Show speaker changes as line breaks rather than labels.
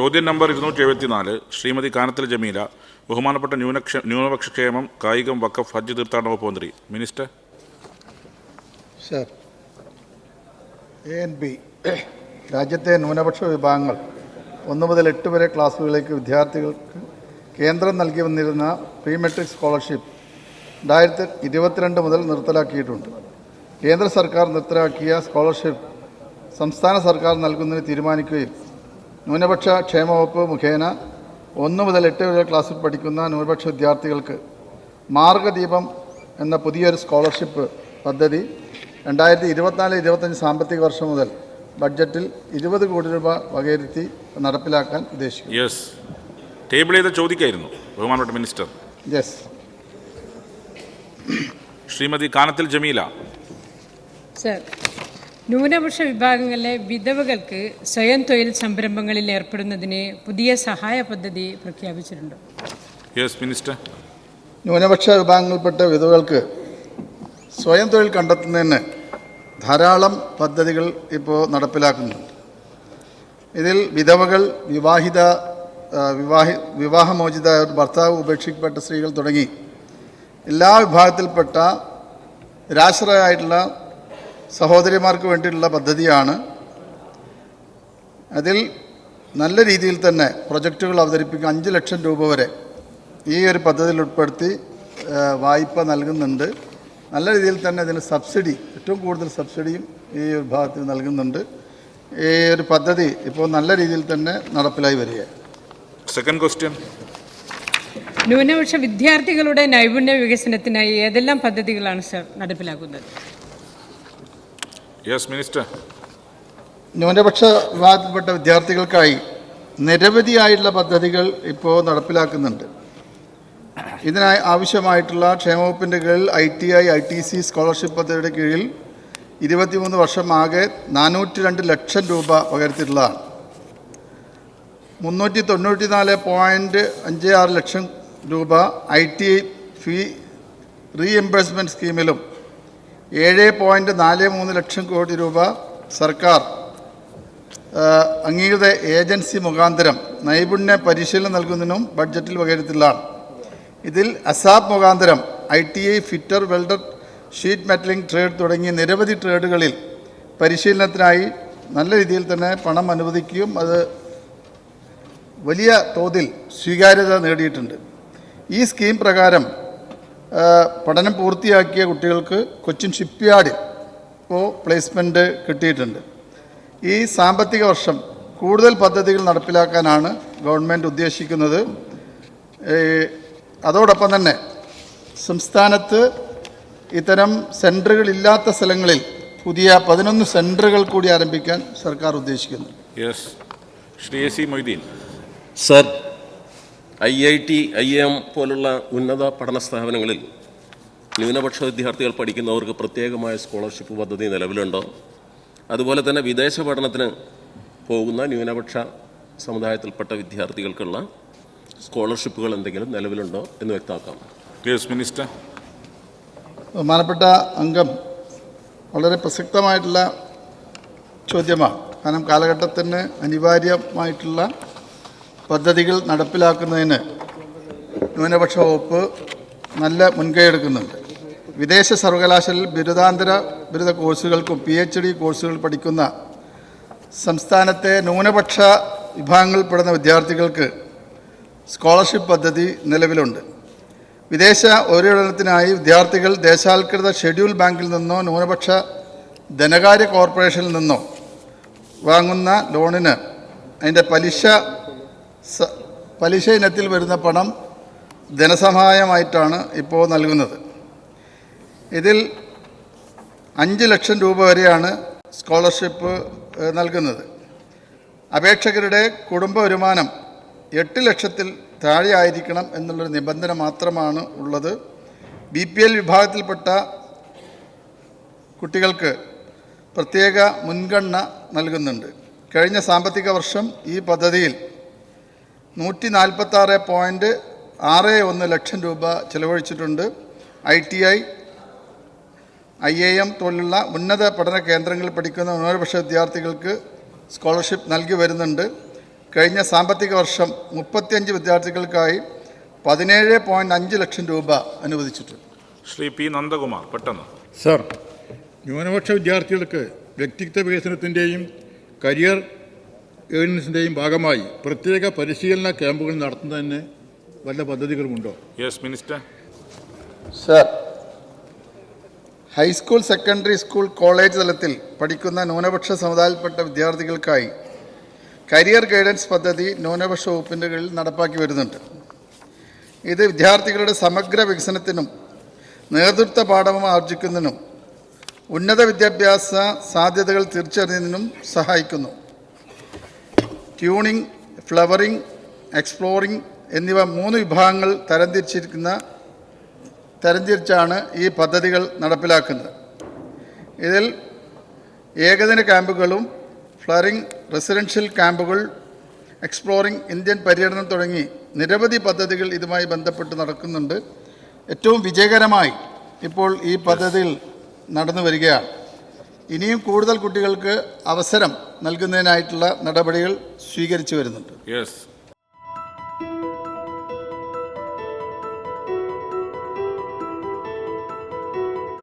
ചോദ്യം നമ്പർ ഇരുന്നൂറ്റി എഴുപത്തിനാല് ശ്രീമതി കാനത്തിൽ ജമീല ബഹുമാനപ്പെട്ട ന്യൂനക്ഷ ന്യൂനപക്ഷ ക്ഷേമം കായികം വക്കഫ് ഹജ്ജ് തീർത്ഥാടന വകുപ്പ് മന്ത്രി. Minister.
Sir A N B രാജ്യത്തെ ന്യൂനപക്ഷ വിഭാഗങ്ങൾ ഒന്ന് മുതൽ എട്ട് വരെ ക്ലാസ്സുകളിലേക്ക് വിദ്യാർത്ഥികൾക്ക് കേന്ദ്രം നൽകി വന്നിരുന്ന പ്രീ മെട്രിക് സ്കോളർഷിപ്പ് രണ്ടായിരത്തി ഇരുപത്തിരണ്ട് മുതൽ നിർത്തലാക്കിയിട്ടുണ്ട്. കേന്ദ്ര സർക്കാർ നിർത്തലാക്കിയ സ്കോളർഷിപ്പ് സംസ്ഥാന സർക്കാർ നൽകുന്നതിന് തീരുമാനിക്കുകയും ന്യൂനപക്ഷ ക്ഷേമ വകുപ്പ് മുഖേന ഒന്ന് മുതൽ എട്ട് വരെ ക്ലാസ്സിൽ പഠിക്കുന്ന ന്യൂനപക്ഷ വിദ്യാർത്ഥികൾക്ക് മാർഗദീപം എന്ന പുതിയൊരു സ്കോളർഷിപ്പ് പദ്ധതി രണ്ടായിരത്തി ഇരുപത്തിനാല് ഇരുപത്തഞ്ച് സാമ്പത്തിക വർഷം മുതൽ ബഡ്ജറ്റിൽ ഇരുപത് കോടി രൂപ വകയിരുത്തി നടപ്പിലാക്കാൻ ഉദ്ദേശിക്കുന്നു.
യെസ് ടേബിൾ ചെയ്ത് ചോദിക്കായിരുന്നു ബഹുമാനപ്പെട്ട minister.
Yes
Shrimati Kanathil Jameela.
Sir ന്യൂനപക്ഷ വിഭാഗങ്ങളിലെ വിധവകൾക്ക് സ്വയം തൊഴിൽ സംരംഭങ്ങളിൽ ഏർപ്പെടുന്നതിന് പുതിയ സഹായ പദ്ധതി പ്രഖ്യാപിച്ചിട്ടുണ്ട്.
യെസ് മിനിസ്റ്റർ
ന്യൂനപക്ഷ വിഭാഗങ്ങളിൽപ്പെട്ട വിധവകൾക്ക് സ്വയം തൊഴിൽ കണ്ടെത്തുന്നതിന് ധാരാളം പദ്ധതികൾ ഇപ്പോൾ നടപ്പിലാക്കുന്നുണ്ട്. ഇതിൽ വിധവകൾ വിവാഹിത വിവാഹി വിവാഹമോചിത ഭർത്താവ് ഉപേക്ഷിക്കപ്പെട്ട സ്ത്രീകൾ തുടങ്ങി എല്ലാ വിഭാഗത്തിൽപ്പെട്ട നിരാശ്രയായിട്ടുള്ള സഹോദരിമാർക്ക് വേണ്ടിയിട്ടുള്ള പദ്ധതിയാണ്. അതിൽ നല്ല രീതിയിൽ തന്നെ പ്രൊജക്റ്റുകൾ അവതരിപ്പിക്കുക അഞ്ച് ലക്ഷം രൂപ വരെ ഈ ഒരു പദ്ധതിയിൽ ഉൾപ്പെടുത്തി വായ്പ നൽകുന്നുണ്ട്. നല്ല രീതിയിൽ തന്നെ അതിന് സബ്സിഡി ഏറ്റവും കൂടുതൽ സബ്സിഡിയും ഈ വിഭാഗത്തിൽ നൽകുന്നുണ്ട്. ഈ ഒരു പദ്ധതി ഇപ്പോൾ നല്ല രീതിയിൽ തന്നെ നടപ്പിലായി വരികയാണ്.
സെക്കൻഡ് ക്വസ്റ്റ്യൻ
ന്യൂനപക്ഷ വിദ്യാർത്ഥികളുടെ നൈപുണ്യ വികസനത്തിനായി ഏതെല്ലാം പദ്ധതികളാണ് സർ നടപ്പിലാക്കുന്നത്?
യെസ് മിനിസ്റ്റർ
ന്യൂനപക്ഷ വിഭാഗത്തിൽപ്പെട്ട വിദ്യാർത്ഥികൾക്കായി നിരവധിയായിട്ടുള്ള പദ്ധതികൾ ഇപ്പോൾ നടപ്പിലാക്കുന്നുണ്ട്. ഇതിനായി ആവശ്യമായിട്ടുള്ള ക്ഷേമവകുപ്പിന്റെ കീഴിൽ I T I I T C scholarship പദ്ധതിയുടെ കീഴിൽ ഇരുപത്തിമൂന്ന് വർഷം ആകെ നാനൂറ്റി രണ്ട് ലക്ഷം രൂപ പകർത്തിയിട്ടുള്ളതാണ്. മുന്നൂറ്റി തൊണ്ണൂറ്റി നാല് പോയിന്റ് അഞ്ച് ആറ് ലക്ഷം രൂപ I T I fee reimbursement സ്കീമിലും ഏഴ് പോയിന്റ് നാല് മൂന്ന് ലക്ഷം കോടി രൂപ സർക്കാർ അംഗീകൃത ഏജൻസി മുഖാന്തരം നൈപുണ്യ പരിശീലനം നൽകുന്നതിനും ബഡ്ജറ്റിൽ വകയിരുത്തില്ല ഇതിൽ അസാബ് മുഖാന്തരം I T I fitter welder sheet metalling trade തുടങ്ങിയ നിരവധി ട്രേഡുകളിൽ പരിശീലനത്തിനായി നല്ല രീതിയിൽ തന്നെ പണം അനുവദിക്കുകയും അത് വലിയ തോതിൽ സ്വീകാര്യത നേടിയിട്ടുണ്ട്. ഈ സ്കീം പ്രകാരം പഠനം പൂർത്തിയാക്കിയ കുട്ടികൾക്ക് കൊച്ചിൻ ഷിപ്പ്യാർഡിൽ ഇപ്പോൾ പ്ലേസ്മെന്റ് കിട്ടിയിട്ടുണ്ട്. ഈ സാമ്പത്തിക വർഷം കൂടുതൽ പദ്ധതികൾ നടപ്പിലാക്കാനാണ് ഗവൺമെന്റ് ഉദ്ദേശിക്കുന്നത്. അതോടൊപ്പം തന്നെ സംസ്ഥാനത്ത് ഇത്തരം സെന്ററുകളില്ലാത്ത സ്ഥലങ്ങളിൽ പുതിയ പതിനൊന്ന് സെന്ററുകൾ കൂടി ആരംഭിക്കാൻ സർക്കാർ ഉദ്ദേശിക്കുന്നു.
Yes Shri A C Moideen.
Sir I I T I M പോലുള്ള ഉന്നത പഠന സ്ഥാപനങ്ങളിൽ ന്യൂനപക്ഷ വിദ്യാർത്ഥികൾ പഠിക്കുന്നവർക്ക് പ്രത്യേകമായ സ്കോളർഷിപ്പ് പദ്ധതി നിലവിലുണ്ടോ. അതുപോലെ തന്നെ വിദേശ പഠനത്തിന് പോകുന്ന ന്യൂനപക്ഷ സമുദായത്തിൽപ്പെട്ട വിദ്യാർത്ഥികൾക്കുള്ള സ്കോളർഷിപ്പുകൾ എന്തെങ്കിലും നിലവിലുണ്ടോ എന്ന് വ്യക്തമാക്കാം.
മിനിസ്റ്റർ.
ബഹുമാനപ്പെട്ട അംഗം വളരെ പ്രസക്തമായിട്ടുള്ള ചോദ്യമാണ്. കാരണം കാലഘട്ടത്തിന് അനിവാര്യമായിട്ടുള്ള പദ്ധതികൾ നടപ്പിലാക്കുന്നതിന് ന്യൂനപക്ഷ വകുപ്പ് നല്ല മുൻകൈ എടുക്കുന്നുണ്ട്. വിദേശ സർവകലാശാലയിൽ ബിരുദാന്തര ബിരുദ കോഴ്സുകൾക്കും പി എച്ച് ഡി കോഴ്സുകൾ പഠിക്കുന്ന സംസ്ഥാനത്തെ ന്യൂനപക്ഷ വിഭാഗങ്ങളിൽ വിഭാഗങ്ങളിൽപ്പെടുന്ന വിദ്യാർത്ഥികൾക്ക് സ്കോളർഷിപ്പ് പദ്ധതി നിലവിലുണ്ട്. വിദേശ ഉപരിപഠനത്തിനായി വിദ്യാർത്ഥികൾ ദേശാൽകൃത ഷെഡ്യൂൾ ബാങ്കിൽ നിന്നോ ന്യൂനപക്ഷ ധനകാര്യ കോർപ്പറേഷനിൽ നിന്നോ വാങ്ങുന്ന ലോണിന് അതിന്റെ പലിശ പലിശ ഇനത്തിൽ വരുന്ന പണം ധനസഹായമായിട്ടാണ് ഇപ്പോൾ നൽകുന്നത്. ഇതിൽ അഞ്ച് ലക്ഷം രൂപ വരെയാണ് സ്കോളർഷിപ്പ് നൽകുന്നത്. അപേക്ഷകരുടെ കുടുംബ വരുമാനം എട്ട് ലക്ഷത്തിൽ താഴെ ആയിരിക്കണം എന്നുള്ളൊരു നിബന്ധന മാത്രമാണ് ഉള്ളത്. ബി പി എൽ വിഭാഗത്തിൽപ്പെട്ട കുട്ടികൾക്ക് പ്രത്യേക മുൻഗണന നൽകുന്നുണ്ട്. കഴിഞ്ഞ സാമ്പത്തിക വർഷം ഈ പദ്ധതിയിൽ നൂറ്റി നാൽപ്പത്തി ആറ് പോയിന്റ് ആറ് ഒന്ന് ലക്ഷം രൂപ ചെലവഴിച്ചിട്ടുണ്ട്. I T I I A M പോലുള്ള ഉന്നത പഠന കേന്ദ്രങ്ങളിൽ പഠിക്കുന്ന ന്യൂനപക്ഷ വിദ്യാർത്ഥികൾക്ക് സ്കോളർഷിപ്പ് നൽകി വരുന്നുണ്ട്. കഴിഞ്ഞ സാമ്പത്തിക വർഷം മുപ്പത്തിയഞ്ച് വിദ്യാർത്ഥികൾക്കായി പതിനേഴ് പോയിന്റ് അഞ്ച് ലക്ഷം രൂപ അനുവദിച്ചിട്ടുണ്ട്.
ശ്രീ പി നന്ദകുമാർ പെട്ടെന്ന്.
സർ ന്യൂനപക്ഷ വിദ്യാർത്ഥികൾക്ക് വ്യക്തിത്വ വികസനത്തിന്റെയും കരിയർ ഏണിങ്സിന്റെയും ഭാഗമായി പ്രത്യേക പരിശീലന ക്യാമ്പുകൾ നടത്തുന്നതിന് വല്ല പദ്ധതികളുമുണ്ടോ?
Yes minister
sir high school secondary school college തലത്തിൽ പഠിക്കുന്ന ന്യൂനപക്ഷ സമുദായത്തിൽപ്പെട്ട വിദ്യാർത്ഥികൾക്കായി കരിയർ ഗൈഡൻസ് പദ്ധതി ന്യൂനപക്ഷ വകുപ്പിന്റെ കീഴിൽ നടപ്പാക്കി വരുന്നുണ്ട്. ഇത് വിദ്യാർത്ഥികളുടെ സമഗ്ര വികസനത്തിനും നേതൃത്വ പാഠവും ആർജിക്കുന്നതിനും ഉന്നത വിദ്യാഭ്യാസ സാധ്യതകൾ തിരിച്ചറിയുന്നതിനും സഹായിക്കുന്നു. ട്യൂണിംഗ് ഫ്ലവറിംഗ് എക്സ്പ്ലോറിംഗ് എന്നിവ മൂന്ന് വിഭാഗങ്ങൾ തരംതിരിച്ചിരിക്കുന്ന തരംതിരിച്ചാണ് ഈ പദ്ധതികൾ നടപ്പിലാക്കുന്നത്. ഇതിൽ ഏകദിന ക്യാമ്പുകളും ഫ്ലറിംഗ് റെസിഡൻഷ്യൽ ക്യാമ്പുകൾ എക്സ്പ്ലോറിംഗ് ഇന്ത്യൻ പര്യടനം തുടങ്ങി നിരവധി പദ്ധതികൾ ഇതുമായി ബന്ധപ്പെട്ട് നടക്കുന്നുണ്ട്. ഏറ്റവും വിജയകരമായി ഇപ്പോൾ ഈ പദ്ധതിയിൽ നടന്നു വരികയാണ്. ഇനിയും കൂടുതൽ കുട്ടികൾക്ക് അവസരം നൽകുന്നതിനായിട്ടുള്ള നടപടികൾ സ്വീകരിച്ചു വരുന്നുണ്ട്.